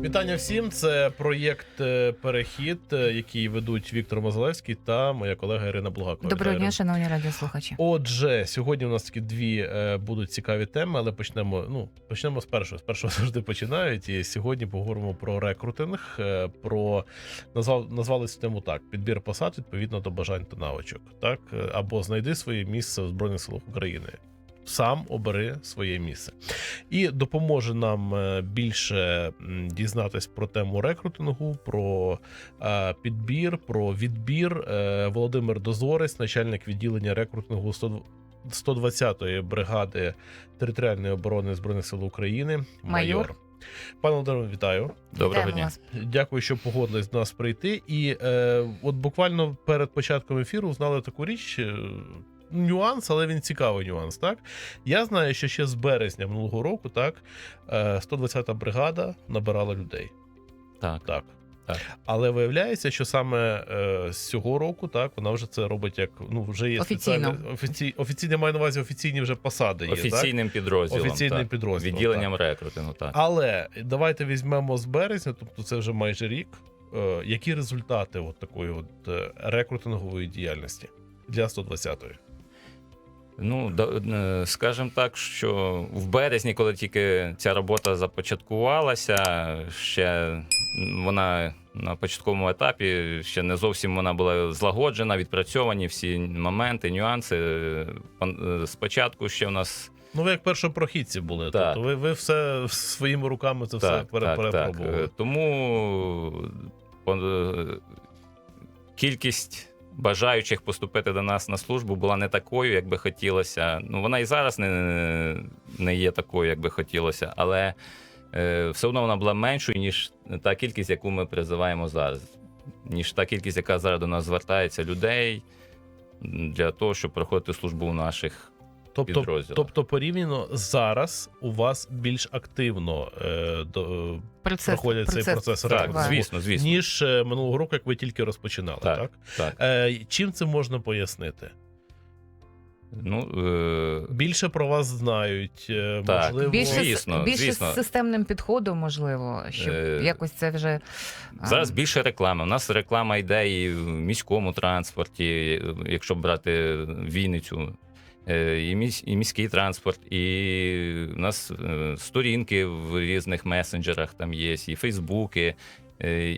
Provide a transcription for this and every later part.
Вітання всім. Це проєкт е, Перехід, е, який ведуть Віктор Мозалевський та моя колега Ірина Булгакова. Доброго дня, шановні радіослухачі. Отже, сьогодні у нас такі дві е, будуть цікаві теми, але почнемо. Ну почнемо з першого. З першого завжди починають. І сьогодні поговоримо про рекрутинг. Про назвав назвали цю тему так: підбір посад відповідно до бажань та навичок. Так або знайди своє місце в збройних силах України. Сам обери своє місце і допоможе нам е, більше дізнатись про тему рекрутингу, про е, підбір, про відбір. Е, Володимир Дозорець, начальник відділення рекрутингу 100 120-ї бригади територіальної оборони збройних сил України. Майор. Майор. Пане Володимире, вітаю. Доброго дня. Дякую, що погодились до нас прийти. І е, от буквально перед початком ефіру знали таку річ. Е, Нюанс, але він цікавий нюанс. Так я знаю, що ще з березня минулого року, так е, 120-та бригада набирала людей. Так. Так. Так. Але виявляється, що саме е, з цього року так вона вже це робить як ну вже є Офіційно. офіці, офіційно маю на увазі офіційні вже посади. Є, так? Офіційним підрозділом. Офіційним так. підрозділом, Відділенням рекрутингу, так. Але давайте візьмемо з березня, тобто це вже майже рік. Е, які результати от такої от е, рекрутингової діяльності для 120-ї? Ну, е, скажімо так, що в березні, коли тільки ця робота започаткувалася, ще вона на початковому етапі ще не зовсім вона була злагоджена, відпрацьовані всі моменти, нюанси. Е, Спочатку ще в нас Ну, ви як першопрохідці були, Так. тобто ви, ви все своїми руками це все так, пере- так, так. перепробували. Е, Тому кількість бажаючих поступити до нас на службу була не такою, як би хотілося. Ну, вона і зараз не, не є такою, як би хотілося, але е, все одно вона була меншою, ніж та кількість, яку ми призиваємо зараз. Ніж та кількість, яка зараз до нас звертається людей для того, щоб проходити службу у наших Тобто, підрозділах. тобто порівняно зараз у вас більш активно е, до, Процес, проходять цей процес Так, рекрутингу, звісно, звісно. ніж е, минулого року, як ви тільки розпочинали, так? Так, так. Е, чим це можна пояснити? Ну, е, Більше про вас знають, е, Так. можливо, Більше, Звісно, більше звісно. з системним підходом, можливо, щоб Е, якось це вже а, Зараз більше реклами. У нас реклама йде і в міському транспорті, якщо брати Вінницю, і, місь, і міський транспорт, і у нас е, сторінки в різних месенджерах там є, і Фейсбуки.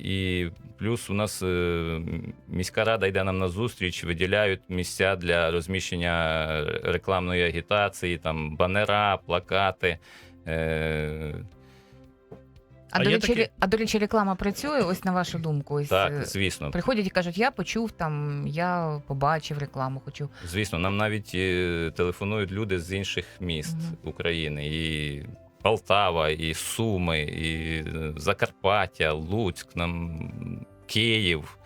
І плюс у нас е, міська рада йде нам на зустріч, виділяють місця для розміщення рекламної агітації, там банера, плакати. Е, а, А до речі, такі- а до речі, реклама працює, ось на вашу думку. Ось, е, Так, звісно. Приходять і кажуть, я почув там, я побачив рекламу, хочу. Звісно, нам навіть е, телефонують люди з інших міст Мгм. України, і Полтава, і Суми, і е, Закарпаття, Луцьк, нам Київ.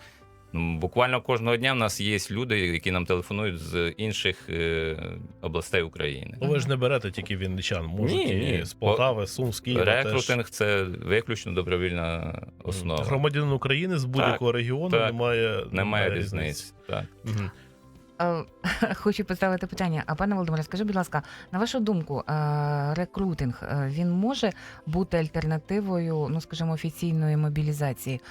Буквально кожного дня в нас є люди, які нам телефонують з інших е, областей України. Ну, ви ж не берете тільки вінничан, можуть Ні, ні. і з Полтави, Сум, з Києва. теж. Рекрутинг це виключно добровільна основа. Громадянин України з будь-якого регіону так. немає, Немає різниці. Так. Мгм. Е, Хочу поставити питання. А пане Володимире, скажи, будь ласка, на вашу думку, е, рекрутинг е, він може бути альтернативою, ну скажімо, офіційної мобілізації?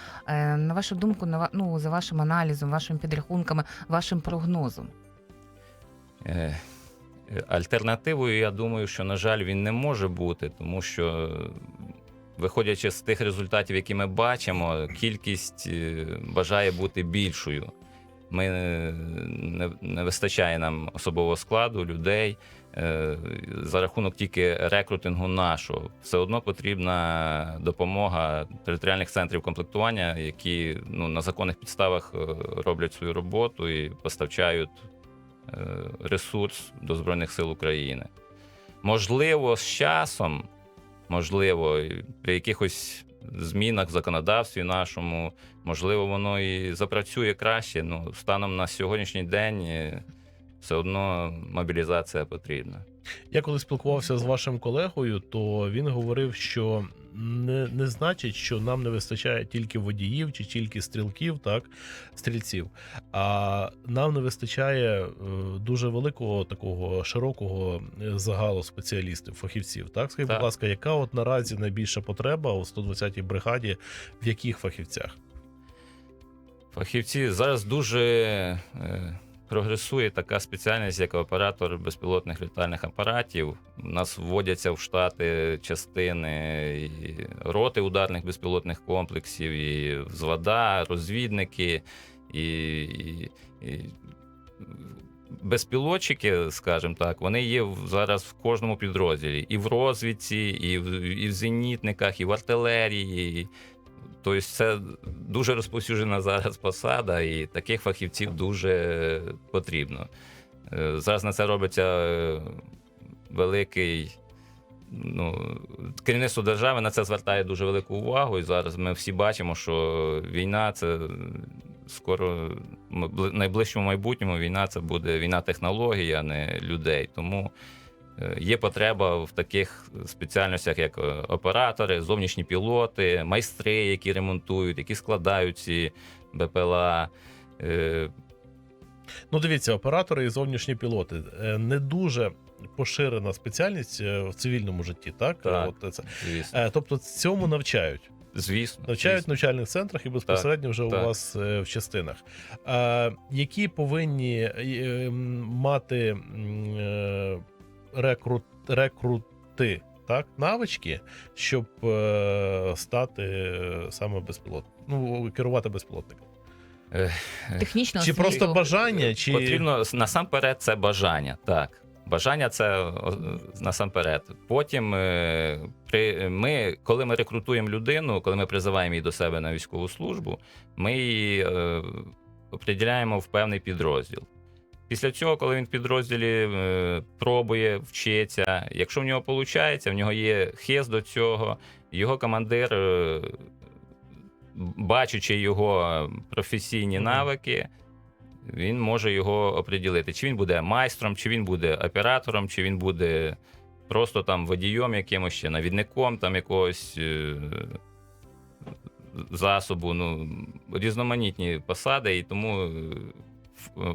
На вашу думку, на ну за вашим аналізом, вашими підрахунками, вашим прогнозом? Альтернативою, я думаю, що, на жаль, він не може бути, тому що, виходячи з тих результатів, які ми бачимо, кількість бажає бути більшою. Ми е, не, не вистачає нам особового складу, людей. Е, За рахунок тільки рекрутингу нашого, все одно потрібна допомога територіальних центрів комплектування, які ну, на законних підставах е, роблять свою роботу і поставчають е, ресурс до Збройних сил України. Можливо, з часом, можливо, при якихось змінах в законодавстві нашому, можливо, воно і запрацює краще. Ну, станом на сьогоднішній день е, все одно мобілізація потрібна. Я коли спілкувався з вашим колегою, то він говорив, що не, не значить, що нам не вистачає тільки водіїв чи тільки стрілків, так, стрільців. А нам не вистачає е, дуже великого такого широкого е, загалу спеціалістів, фахівців. Так, скажіть, Так. будь ласка, яка от наразі найбільша потреба у 120-й бригаді, в яких фахівцях? Фахівці зараз дуже е, прогресує така спеціальність, як оператор безпілотних літальних апаратів. У нас вводяться в штати частини роти ударних безпілотних комплексів, і взвода, розвідники, і, і, і безпілотчики, скажімо так, вони є зараз в кожному підрозділі. І в розвідці, і в, і в зенітниках, і в артилерії. Тобто це дуже розповсюджена зараз посада, і таких фахівців дуже потрібно. Е, Зараз на це робиться е, великий. Ну, керівництво держави на це звертає дуже велику увагу. І зараз ми всі бачимо, що війна це скоро бли- найближчому майбутньому війна це буде війна технологій, а не людей. Тому е, є потреба в таких спеціальностях, як е, оператори, зовнішні пілоти, майстри, які ремонтують, які складають ці БПЛА. Е, Ну, дивіться, оператори і зовнішні пілоти е, не дуже поширена спеціальність е, в цивільному житті, так? Так. От це. Звісно, Е, Тобто цьому навчають. звісно. Навчають в навчальних центрах і безпосередньо вже так. у вас е, в частинах. Які повинні е, мати е, рекрут, рекрути так, навички, щоб е, стати е, саме безпілотником? Ну, керувати безпілотником? Технічно Чи просто бажання, чи Потрібно насамперед це бажання. Так. Бажання це насамперед. Потім е, при, ми, коли ми рекрутуємо людину, коли ми призиваємо її до себе на військову службу, ми її е, определяємо в певний підрозділ. Після цього, коли він в підрозділі е, пробує, вчиться, якщо в нього виходить, в нього є хист до цього, його командир, е, бачачи його професійні навики, він може його оприділити. Чи він буде майстром, чи він буде оператором, чи він буде просто там водієм якимось ще навідником там якогось е, засобу. Ну, різноманітні посади, і тому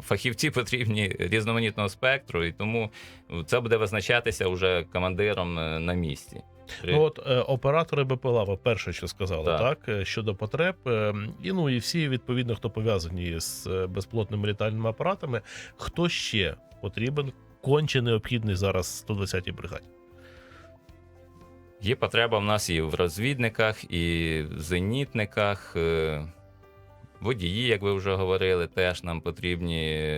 фахівці потрібні різноманітного спектру, і тому це буде визначатися вже командиром е, на місці. Ну, от е, оператори БПЛА, ви перше, що сказали, так, Так. е, щодо потреб, е, і ну і всі відповідно, хто пов'язані з безпілотними літальними апаратами, хто ще потрібен, конче необхідний зараз 120-й бригаді. Є потреба в нас і в розвідниках, і в зенітниках. Водії, як ви вже говорили, теж нам потрібні.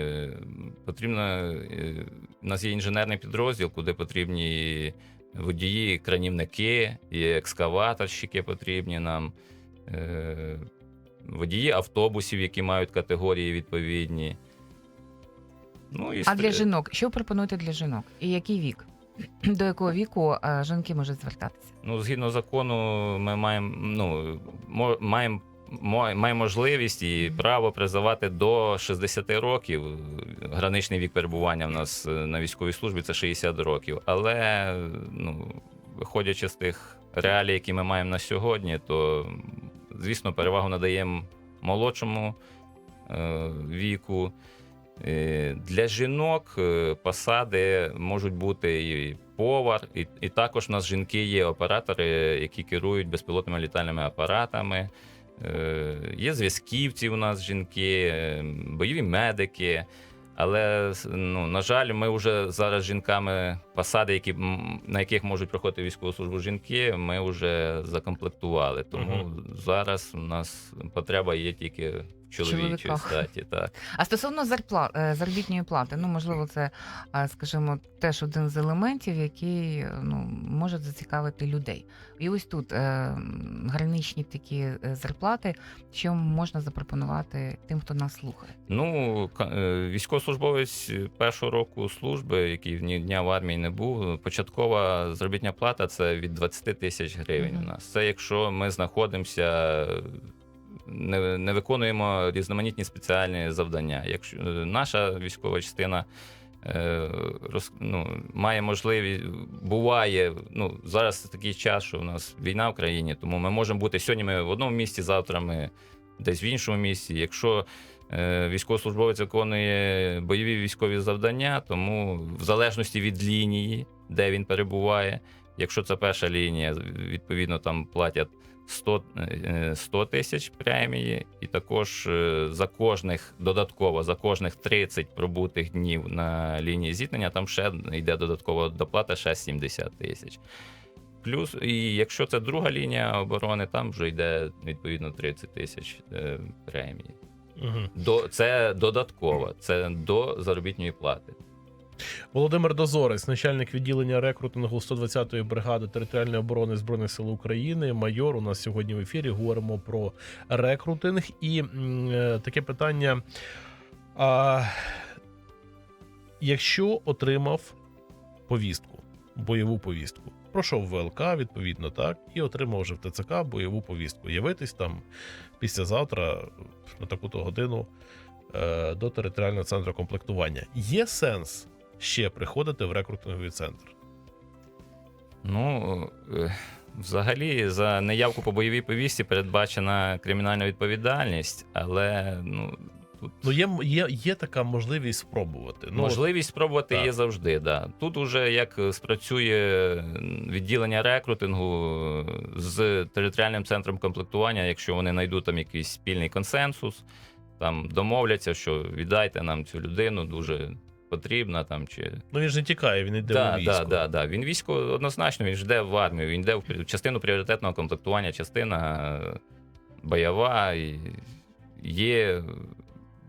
Потрібно, е, у нас є інженерний підрозділ, куди потрібні водії, кранівники, і екскаваторщики потрібні нам, е, водії автобусів, які мають категорії відповідні. Ну, і А для жінок, що ви пропонуєте для жінок? І який вік? До якого віку е, жінки можуть звертатися? Ну, згідно закону, ми маємо ну, маємо. Має можливість і право призивати до 60 років. Граничний вік перебування в нас е, на військовій службі це 60 років. Але ну, виходячи з тих реалій, які ми маємо на сьогодні, то звісно перевагу надаємо молодшому е, віку. Е, Для жінок посади можуть бути і повар, і, і також у нас жінки є оператори, які керують безпілотними літальними апаратами. Е, Є зв'язківці у нас жінки, е, бойові медики. Але ну, на жаль, ми вже зараз жінками посади, які, на яких можуть проходити військову службу жінки, ми вже закомплектували. Тому угу. зараз у нас потреба є тільки в Чоловіках. статі. Так. А стосовно зарплат, е, заробітної плати, ну можливо, це, е, скажімо, теж один з елементів, який е, ну, може зацікавити людей. І ось тут е, м, граничні такі е, зарплати, що можна запропонувати тим, хто нас слухає. Ну, ка- е, військовослужбовець першого року служби, який ні дня в армії не був, початкова заробітня плата це від 20 тисяч гривень. Мгм. У нас це якщо ми знаходимося. Не, не виконуємо різноманітні спеціальні завдання. Якщо е, наша військова частина е, роз, ну, має можливість, буває. Ну, зараз такий час, що у нас війна в країні, тому ми можемо бути сьогодні ми в одному місці, завтра ми десь в іншому місці. Якщо е, військовослужбовець виконує бойові військові завдання, тому в залежності від лінії, де він перебуває, якщо це перша лінія, відповідно там платять 100, е, 100 тисяч премії, і також е, за кожних додатково за кожних 30 пробутих днів на лінії зіткнення, там ще йде додаткова доплата, ще 70 тисяч. Плюс, і якщо це друга лінія оборони, там вже йде відповідно 30 тисяч е, премії. Угу. До, це додатково, це до заробітної плати. Володимир Дозорець, начальник відділення рекрутингу 120-ї бригади територіальної оборони збройних сил України. Майор у нас сьогодні в ефірі. Говоримо про рекрутинг і е, таке питання. А, якщо отримав повістку, бойову повістку, пройшов ВЛК, відповідно, так, і отримав вже в ТЦК бойову повістку. Явитись там післязавтра на таку-то годину е, до територіального центру комплектування. Є сенс ще приходити в рекрутинговий центр? Ну, е, взагалі, за неявку по бойовій повісті передбачена кримінальна відповідальність, але ну, тут Ну, є, є, є така можливість спробувати. Ну, можливість спробувати так. є завжди. Да. Тут уже як спрацює відділення рекрутингу з територіальним центром комплектування, якщо вони знайдуть там якийсь спільний консенсус, там домовляться, що віддайте нам цю людину, дуже потрібна там чи ну він ж не тікає, він йде Да, у військо. да, да, да. Він військо однозначно, він жде в армію, він йде в частину пріоритетного комплектування, частина е, бойова, і є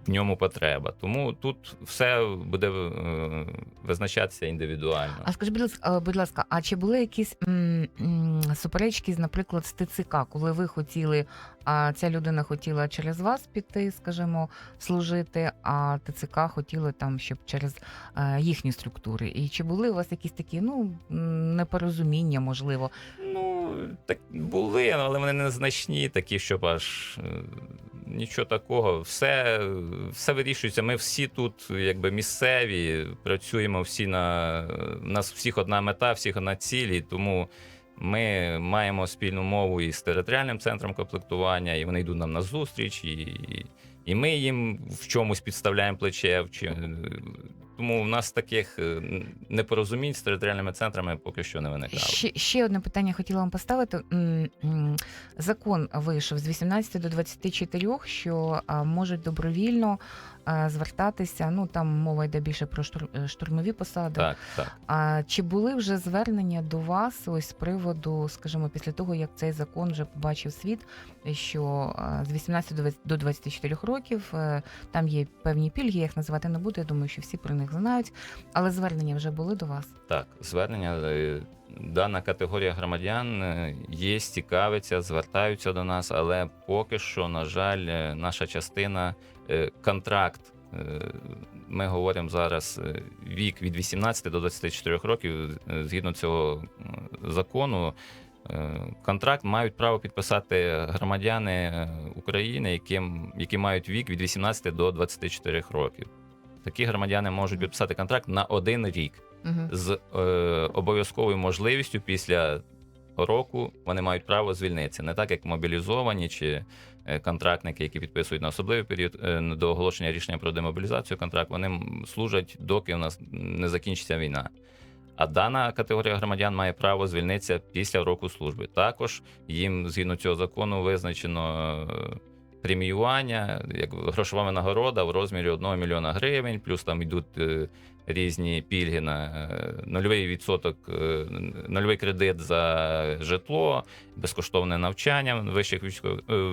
в ньому потреба. Тому тут все буде е, визначатися індивідуально. А скажи, будь ласка, е, будь ласка, а чи були якісь м, м, суперечки, наприклад, з ТЦК, коли ви хотіли, а ця людина хотіла через вас піти, скажімо, служити, а ТЦК хотіли там, щоб через е, їхні структури? І чи були у вас якісь такі ну непорозуміння, можливо? Ну, так були, але вони незначні, такі, щоб аж е, нічого такого. Все, все вирішується. Ми всі тут, якби місцеві, працюємо всі на у нас всіх одна мета, всіх одна цілі. тому. Ми маємо спільну мову із територіальним центром комплектування, і вони йдуть нам на зустріч, і, і ми їм в чомусь підставляємо плече. В чи- Тому в нас таких е, непорозумінь з територіальними центрами поки що не виникало. Ще, ще одне питання хотіла вам поставити. Закон вийшов з 18 до 24, що можуть добровільно звертатися. Ну там мова йде більше про е, штурмові посади. Так, так. А чи були вже звернення до вас ось з приводу, скажімо, після того як цей закон вже побачив світ, що з 18 до 24 років е, там є певні пільги, я їх називати не буду. Я думаю, що всі про них знають. Але звернення вже були до вас. Так, звернення. Дана категорія громадян е, є, цікавиться, звертаються до нас, але поки що, на жаль, е, наша частина е, контракт. Ми говоримо зараз вік від 18 до 24 років. Згідно цього закону, контракт мають право підписати громадяни України, яким, які мають вік від 18 до 24 років. Такі громадяни можуть підписати контракт на один рік З е, обов'язковою можливістю після року вони мають право звільнитися, не так як мобілізовані чи е, контрактники, які підписують на особливий період е, до оголошення рішення про демобілізацію контракт, вони служать, доки у нас не закінчиться війна. А дана категорія громадян має право звільнитися після року служби. Також їм згідно цього закону визначено е, преміювання, як грошова нагорода в розмірі 1 мільйона гривень, плюс там йдуть е, різні пільги на е, нульовий відсоток, е, нульовий кредит за житло, безкоштовне навчання в вищих,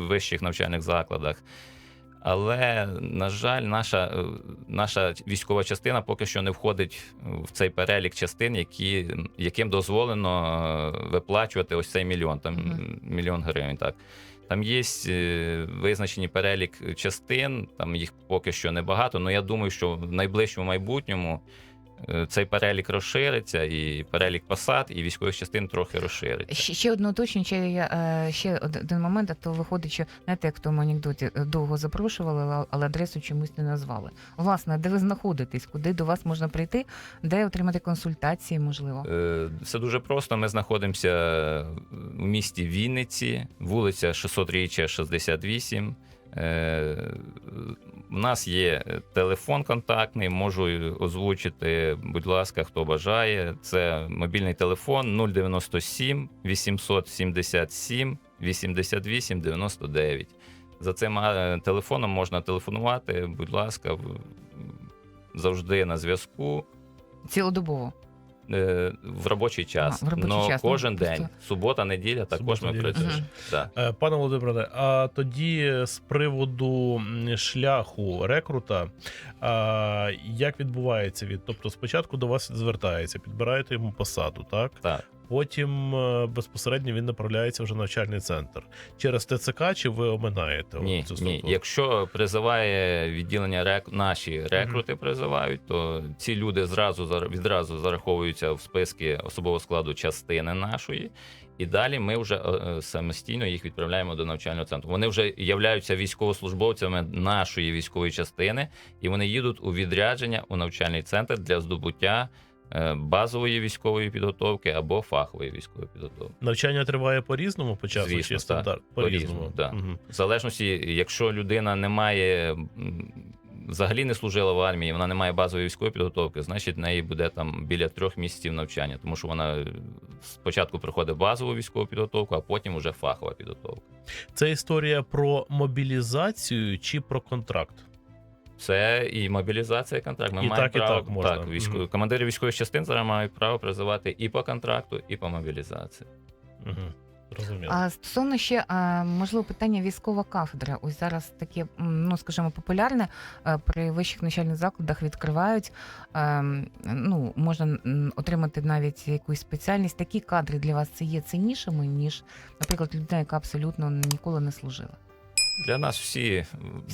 вищих навчальних закладах. Але, на жаль, наша, е, наша військова частина поки що не входить в цей перелік частин, які, яким дозволено е, виплачувати ось цей мільйон, там Мгм. мільйон гривень. Так. Там є е, визначені перелік частин, там їх поки що небагато, але я думаю, що в найближчому майбутньому цей перелік розшириться, і перелік посад, і військових частин трохи розшириться. Ще, одне уточнення, ще, е, ще один момент, а то виходить, що знаєте, як в тому анекдоті е, довго запрошували, але- адресу чомусь не назвали. Власне, де ви знаходитесь, куди до вас можна прийти, де отримати консультації, можливо. Е, Все дуже просто. Ми знаходимося в місті Вінниці, вулиця 600 річчя 68. Е, У нас є телефон контактний, можу озвучити, будь ласка, хто бажає. Це мобільний телефон 097 877 88 99. За цим е, телефоном можна телефонувати, будь ласка, завжди на зв'язку. Цілодобово. Е, в робочий час. А, в робочий Но час, ну, кожен просто- день, субота, неділя, також Субота, ми неділя працюємо. теж. Да. Е, Пане Володимире, а тоді з приводу м, шляху рекрута, а, як відбувається він? Тобто спочатку до вас звертається, підбираєте йому посаду, так? Так. Потім е, безпосередньо він направляється вже в навчальний центр. Через ТЦК чи ви оминаєте Ні, цю ні. Якщо призиває відділення рек... наші рекрути призивають, то ці люди зразу відразу зараховуються в списки особового складу частини нашої. І далі ми вже е, е, самостійно їх відправляємо до навчального центру. Вони вже являються військовослужбовцями нашої військової частини, і вони їдуть у відрядження у навчальний центр для здобуття базової військової підготовки або фахової військової підготовки. Навчання триває по-різному по часу Звісно, чи стандарт? так. По-різному, да. Мгм. В залежності, якщо людина не має взагалі не служила в армії, вона не має базової військової підготовки, значить в неї буде там біля трьох місяців навчання, тому що вона е, спочатку проходить базову військову підготовку, а потім уже фахова підготовка. Це історія про мобілізацію чи про контракт? Це і мобілізація, контракт. Ми І маємо так, і так можна. так військо... Мгм. командири військових частин зараз мають право призивати і по контракту, і по мобілізації. Угу. Зрозуміло. А стосовно ще можливо питання військова кафедра. Ось зараз таке, ну скажімо, популярне е, при вищих навчальних закладах відкривають. ем, Ну можна отримати навіть якусь спеціальність. Такі кадри для вас це є ціннішими, ніж, наприклад, людина, яка абсолютно ніколи не служила. Для нас всі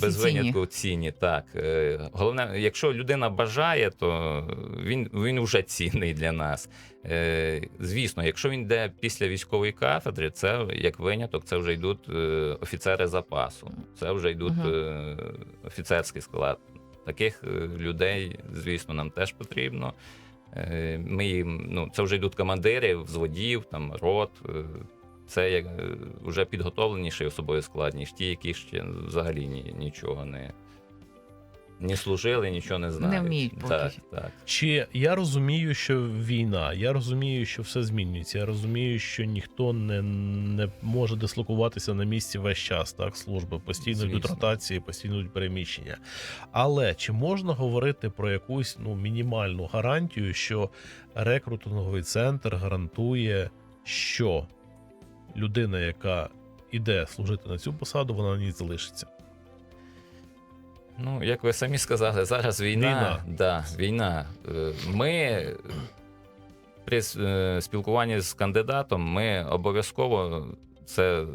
без Всі цінні. винятку цінні. Так Е, головне, якщо людина бажає, то він, він вже цінний для нас. Е, Звісно, якщо він йде після військової кафедри, це як виняток, це вже йдуть е, офіцери запасу, це вже йдуть е, офіцерський склад. Таких людей, звісно, нам теж потрібно. Ми ну, це вже йдуть командири, взводів, там, рот. Це як е, вже підготовленіший особовий склад, ніж ті, які ще взагалі ні, нічого не, не служили, нічого не знають. вміють поки Так, так. Чи я розумію, що війна, я розумію, що все змінюється. Я розумію, що ніхто не, не може дислокуватися на місці весь час, так, служби. Постійно йдуть ротації, постійно йдуть переміщення. Але чи можна говорити про якусь ну, мінімальну гарантію, що рекрутинговий центр гарантує, що людина, яка іде служити на цю посаду, вона на ній залишиться? Ну, як ви самі сказали, зараз війна. Війна. Да, війна. Е, Ми при е, спілкуванні з кандидатом ми обов'язково це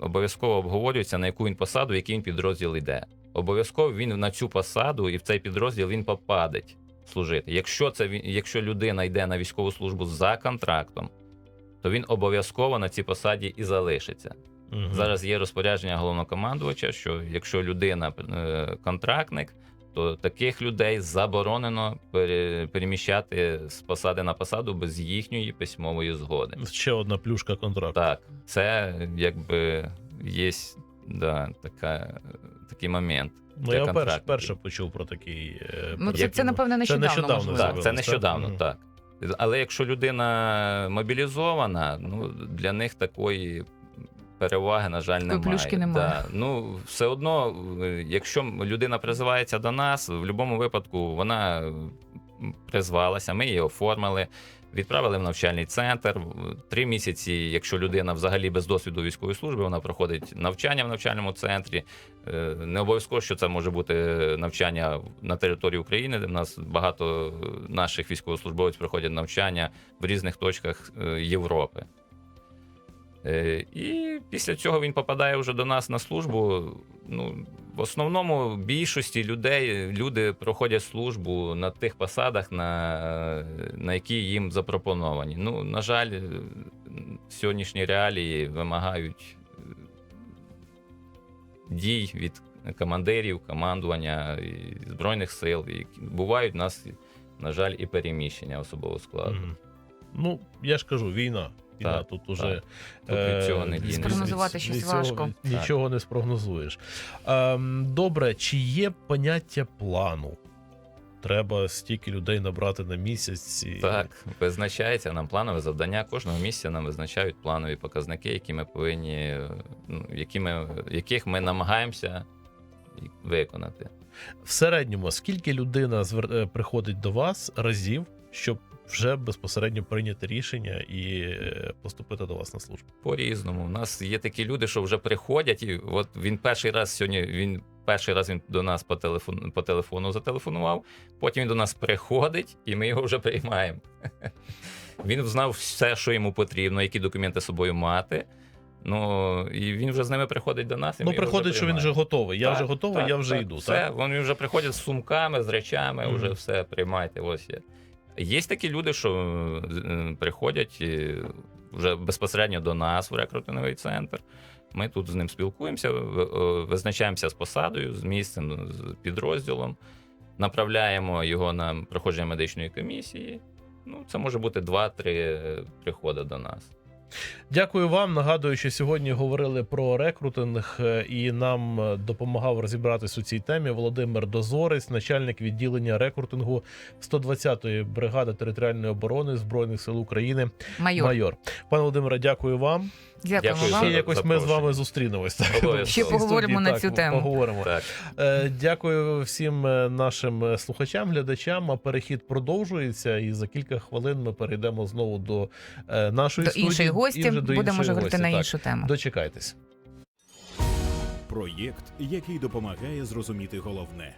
обов'язково обговорюється, на яку він посаду, в який він підрозділ йде. Обов'язково він на цю посаду і в цей підрозділ він попадеть служити. Якщо це якщо людина йде на військову службу за контрактом, то він обов'язково на цій посаді і залишиться. Мгм. Зараз є розпорядження головнокомандувача, що якщо людина е, контрактник, то таких людей заборонено переміщати з посади на посаду без їхньої письмової згоди. Ще одна плюшка контракту. Так, це якби є да, така, такий момент. Ну, я перш, контрактників. перше почув про такий. е, Ну це, це напевно нещодавно. нещодавно можливо. Так, це нещодавно, так. Але якщо людина мобілізована, ну для них такої переваги, на жаль, немає. плюшки немає. Да. Ну, все одно, е, якщо людина призивається до нас, в будь-якому випадку вона призвалася, ми її оформили. Відправили в навчальний центр три місяці. Якщо людина взагалі без досвіду військової служби, вона проходить навчання в навчальному центрі. Е, Не обов'язково, що це може бути навчання на території України. де в нас багато наших військовослужбовців проходять навчання в різних точках е, Європи. Е, І після цього він попадає вже до нас на службу. Ну, в основному більшості людей люди проходять службу на тих посадах, на, на які їм запропоновані. Ну, на жаль, сьогоднішні реалії вимагають е, дій від командирів, командування і Збройних сил. І бувають у нас, на жаль, і переміщення особового складу. Мгм. Ну, я ж кажу, війна. Війна Так, тут уже Тут від цього не від- Спрогнозувати від- щось від цього важко. Нічого не спрогнозуєш. Ем, добре, чи є поняття плану? Треба стільки людей набрати на місяць. І... Так, визначається нам планове завдання. Кожного місяця нам визначають планові показники, які ми повинні, е, ну, які ми, яких ми намагаємося виконати. В середньому, скільки людина е, приходить до вас разів, щоб вже безпосередньо прийняти рішення і е, поступити до вас на службу? По-різному. У нас є такі люди, що вже приходять, і от він перший раз сьогодні. Він перший раз він до нас по телефону по телефону зателефонував. Потім він до нас приходить, і ми його вже приймаємо. Він знав все, що йому потрібно, які документи з собою мати. Ну і він вже з ними приходить до нас. І Ну, ми його приходить, що він вже готовий. Я Так, вже готовий, так, я вже так, йду. Все, Так? вони вже приходять з сумками, з речами, Мгм. вже все приймайте. Ось є. Є такі люди, що е, приходять вже безпосередньо до нас в рекрутинговий центр. Ми тут з ним спілкуємося, визначаємося з посадою, з місцем, з підрозділом, направляємо його на проходження медичної комісії. Ну, це може бути 2-3 приходи до нас. Дякую вам. Нагадую, що сьогодні говорили про рекрутинг, е, і нам е, допомагав розібратись у цій темі Володимир Дозорець, начальник відділення рекрутингу 120-ї бригади територіальної оборони збройних сил України. Майор, Майор. Пане Володимире, дякую вам. Дякую Ще за вам. якось ми з вами зустрінемось. так? Ще поговоримо студії, на цю тему. Поговоримо. Так. Е, Дякую всім нашим слухачам, глядачам. А перехід продовжується, і за кілька хвилин ми перейдемо знову до нашої До студії. Гості вже до будемо вже говорити на на так. іншу тему. Дочекайтесь. Проєкт, який допомагає зрозуміти головне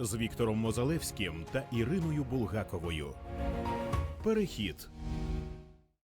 з Віктором Мозалевським та Іриною Булгаковою. Перехід